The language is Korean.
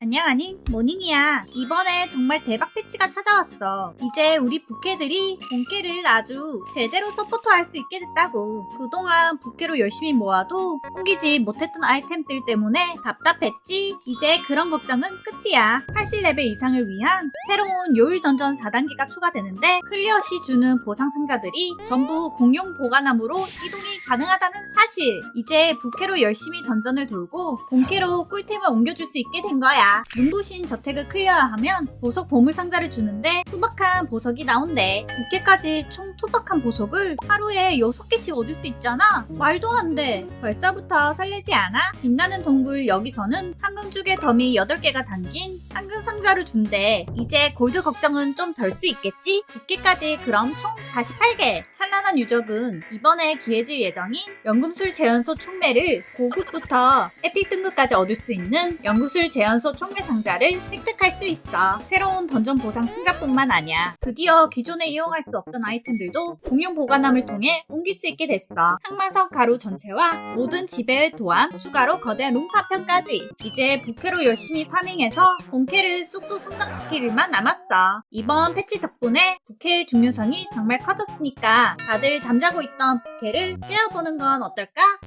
안녕, 모닝이야. 이번에 정말 대박 패치가 찾아왔어. 이제 우리 부캐들이 본캐를 아주 제대로 서포터할 수 있게 됐다고. 그동안 부캐로 열심히 모아도 옮기지 못했던 아이템들 때문에 답답했지? 이제 그런 걱정은 끝이야. 80레벨 이상을 위한 새로운 요일 던전 4단계가 추가되는데 클리어 시 주는 보상 상자들이 전부 공용 보관함으로 이동이 가능하다는 사실. 이제 부캐로 열심히 던전을 돌고 본캐로 꿀템을 옮겨줄 수 있게 된 거야. 눈부신 저택을 클리어하면 보석 보물 상자를 주는데 투박한 보석이 나온대. 부캐까지 총 투박한 보석을 하루에 6개씩 얻을 수 있잖아. 말도 안 돼. 벌써부터 설레지 않아? 빛나는 동굴 여기서는 황금죽의 더미 8개가 담긴 황금 상자를 준대. 이제 골드 걱정은 좀 덜 수 있겠지? 부캐까지 그럼 총 48개. 찬란한 유적은 이번에 기해질 예정 인 연금술 재현소 총매를 고급부터 에픽 등급까지 얻을 수 있는 연구술 재현소 총매 상자를 획득할 수 있어. 새로운 던전 보상 상자뿐만 아니야. 드디어 기존에 이용할 수 없던 아이템들도 공용 보관함을 통해 옮길 수 있게 됐어. 항마석 가루 전체와 모든 지배의 도안, 추가로 거대 룸 파편까지. 이제 부캐로 열심히 파밍해서 본캐를 쑥쑥 성장시킬 일만 남았어. 이번 패치 덕분에 부캐의 중요성이 정말 커졌으니까 다들 잠자고 있던 부캐를 깨워 보는 건 어떨까?